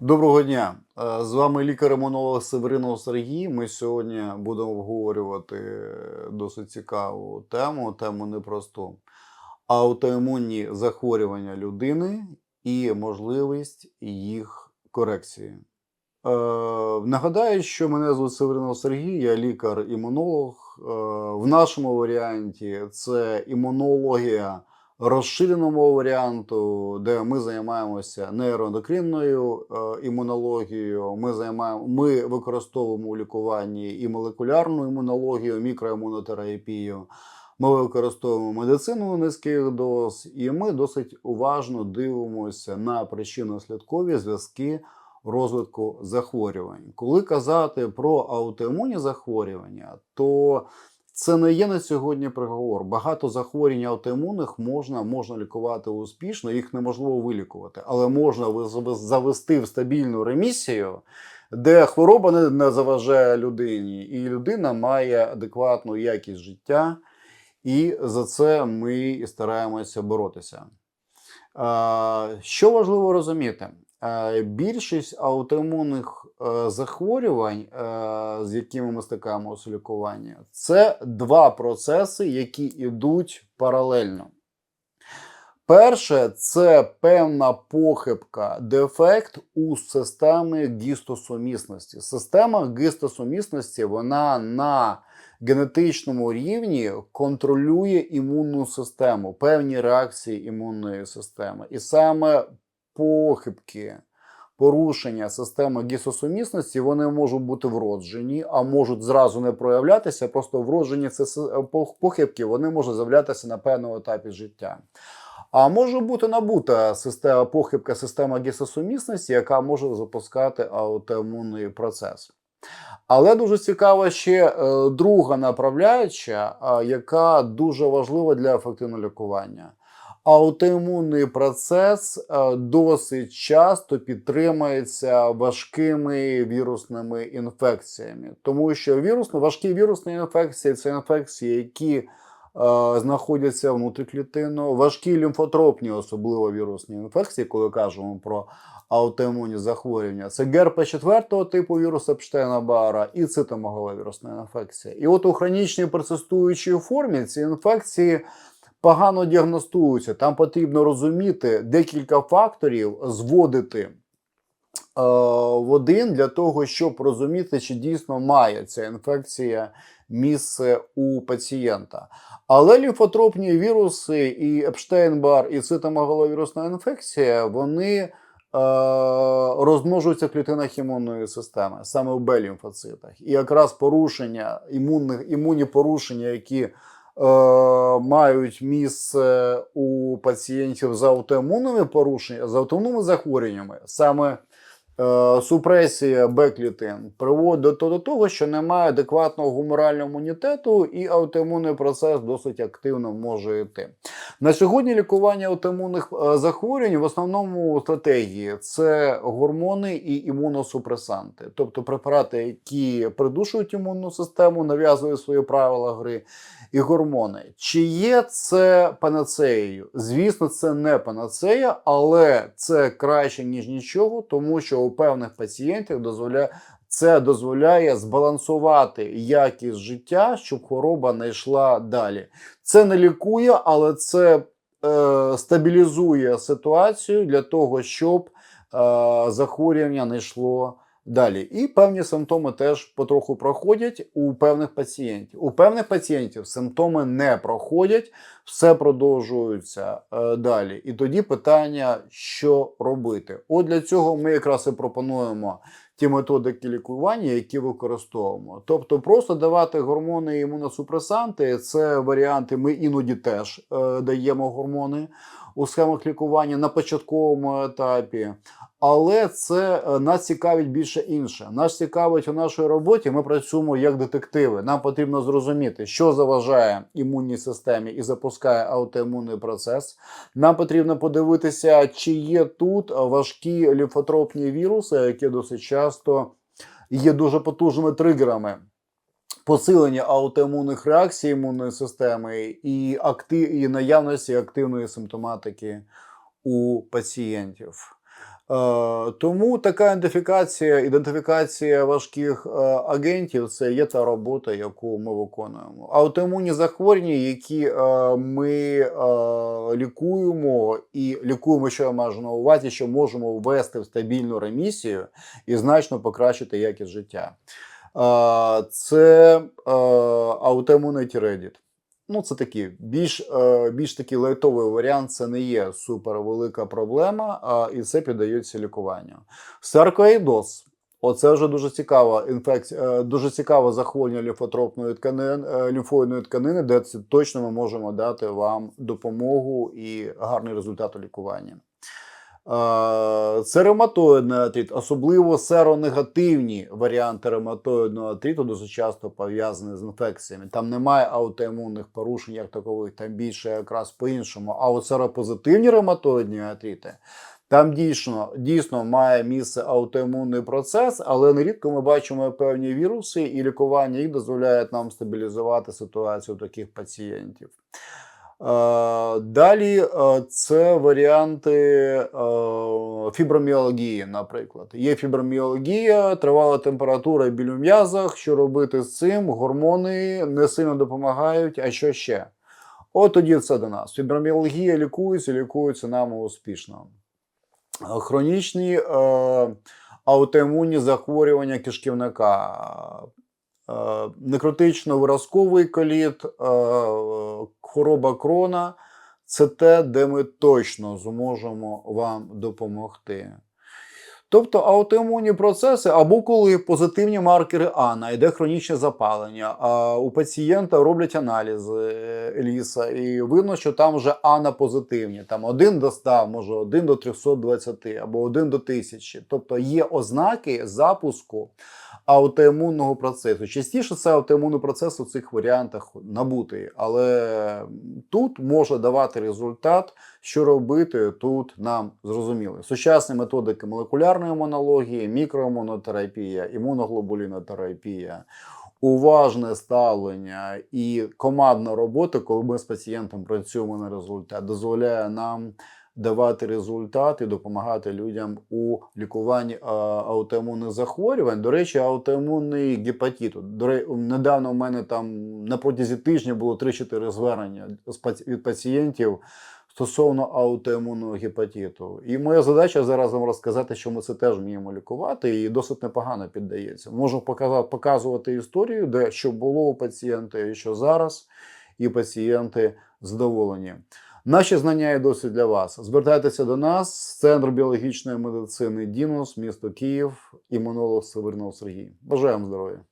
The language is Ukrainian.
Доброго дня! Е, З вами лікар-імунолог Северинов Сергій. Ми сьогодні будемо обговорювати досить цікаву тему, тему непросту. Аутоімунні захворювання людини і можливість їх корекції. Е, нагадаю, що мене звуть Северинов Сергій, я лікар-імунолог. Е, в нашому варіанті це імунологія розширеного варіанту, де ми займаємося нейроендокринною е, імунологією. Ми займаємо, ми використовуємо у лікуванні і молекулярну імунологію, мікроімунотерапію. Ми використовуємо медицину низьких доз, і ми досить уважно дивимося на причинно-слідкові зв'язки розвитку захворювань. Коли казати про аутоімунні захворювання, то це не є на сьогодні приговор. Багато захворювань аутоімунних можна, можна лікувати успішно, їх неможливо вилікувати, але можна завести в стабільну ремісію, де хвороба не, заважає людині, і людина має адекватну якість життя, і за це ми стараємося боротися. Що важливо розуміти? Е, Більшість аутоімунних е, захворювань, е, з якими ми стикаємося у лікуванні, це два процеси, які йдуть паралельно. Перше, це певна похибка, дефект у системі гістосумісності. Система гістосумісності вона на генетичному рівні контролює імунну систему, певні реакції імунної системи. І саме похибки, порушення системи гісосумісності, вони можуть бути вроджені, а можуть зразу не проявлятися. Просто вроджені це похибки, вони можуть з'являтися на певному етапі життя. А може бути набута система похибка система гісосумісності, яка може запускати аутоімунний процес. Але дуже цікава ще е, друга направляюча, яка дуже важлива для ефективного лікування. Аутоімунний процес е, досить часто підтримується важкими вірусними інфекціями, тому що вірусно, важкі вірусні інфекції це інфекції, які е, знаходяться внутріклітинно, важкі лімфотропні, особливо вірусні інфекції, коли кажемо про аутоімунні захворювання. Це ГРП 4 типу вірус Епштейна Бара і цитомегалова вірусна інфекція. І от у хронічній персистуючій формі ці інфекції погано діагностуються. Там потрібно розуміти декілька факторів, зводити е, в один для того, щоб розуміти, чи дійсно має ця інфекція місце у пацієнта. Але лімфотропні віруси, і Епштейн-Бар, і цитомегаловірусна інфекція, вони е, розмножуються в клітинах імунної системи, саме в Б-лімфоцитах. І якраз порушення, імунних, імунні порушення, які мають місце у пацієнтів з аутоімунними порушеннями, з аутоімунними захворюваннями, саме е, супресія Б-клітин приводить до, до того, що немає адекватного гуморального імунітету, і аутоімунний процес досить активно може йти. На сьогодні лікування аутоімунних е, захворювань в основному стратегії це гормони і імуносупресанти, тобто препарати, які придушують імунну систему, нав'язують свої правила гри, і гормони. Чи є це панацеєю? Звісно, це не панацея, але це краще ніж нічого, тому що у певних пацієнтів дозволяє. Це дозволяє збалансувати якість життя, щоб хвороба не йшла далі. Це не лікує, але це е, стабілізує ситуацію для того, щоб е, захворювання не йшло далі. І певні симптоми теж потроху проходять у певних пацієнтів. У певних пацієнтів симптоми не проходять, все продовжується е, далі. І тоді питання, що робити. От для цього ми якраз і пропонуємо ті методики лікування, які використовуємо. Тобто, просто давати гормони імуносупресанти це варіанти. Ми іноді теж е, даємо гормони у схемах лікування на початковому етапі. Але це е, нас цікавить більше інше. Нас цікавить у нашій роботі. Ми працюємо як детективи. Нам потрібно зрозуміти, що заважає імунній системі і запускає аутоімунний процес. Нам потрібно подивитися, чи є тут важкі лімфотропні віруси, які досить часто є дуже потужними тригерами. Посилення аутоімунних реакцій імунної системи і, актив, і наявності активної симптоматики у пацієнтів. Е, Тому така ідентифікація, ідентифікація важких е, агентів це є та робота, яку ми виконуємо. Аутоімунні захворювання, які е, ми лікуємо, і лікуємо, що я маю на увазі, що можемо ввести в стабільну ремісію і значно покращити якість життя. Це аутоімунний тіреїдит. Ну, це такий більш, е, більш такий лайтовий варіант, це не є супервелика проблема, і це піддається лікуванню. Саркоїдоз. Оце вже дуже цікава інфекція, е, дуже цікаве захворювання лімфотропної тканини, е, лімфоїдної тканини, де це точно ми можемо дати вам допомогу і гарний результат у лікуванні. Це ревматоїдний артрит, особливо серонегативні варіанти ревматоїдного артриту дуже часто пов'язані з інфекціями. Там немає аутоімунних порушень, як такових, там більше якраз по-іншому. А от серопозитивні ревматоїдні артрити, там дійсно, дійсно має місце аутоімунний процес, але нерідко ми бачимо певні віруси, і лікування їх дозволяє нам стабілізувати ситуацію таких пацієнтів. Далі це варіанти фіброміалгії, наприклад. Є фіброміалгія, тривала температура біль у м'язах. Що робити з цим? Гормони не сильно допомагають. А що ще? От тоді це до нас. Фіброміалгія лікується, лікується нами успішно. Хронічні е, аутоімунні захворювання кишківника, е, некротично-виразковий коліт, е, хвороба крона це те, де ми точно зможемо вам допомогти. Тобто аутоімунні процеси, або коли позитивні маркери АНА, йде хронічне запалення, а у пацієнта роблять аналізи е, ліса, і видно, що там вже АНА позитивні. Там 1 до 100, може 1 до 320 або 1 до 1000. Тобто є ознаки запуску аутоімунного процесу. Частіше це аутоімунний процес у цих варіантах набутий, але тут може давати результат, що робити тут нам зрозуміло. Сучасні методики молекулярної імунології, мікроімунотерапія, імуноглобулінотерапія. Уважне ставлення і командна робота, коли ми з пацієнтом працюємо на результат, дозволяє нам давати результат і допомагати людям у лікуванні аутоімунних захворювань. До речі, аутоімунний гепатит. До речі, недавно в мене там на протязі тижня було 3-4 звернення від пацієнтів стосовно аутоімунного гепатиту. І моя задача зараз вам розказати, що ми це теж вміємо лікувати, і досить непогано піддається. Можу показати, показувати історію, де що було у пацієнта і що зараз, і пацієнти задоволені. Наші знання і досвід для вас. Звертайтеся до нас, Центр біологічної медицини Дінос, місто Київ, імунолог Севернов Сергій. Бажаємо здоров'я!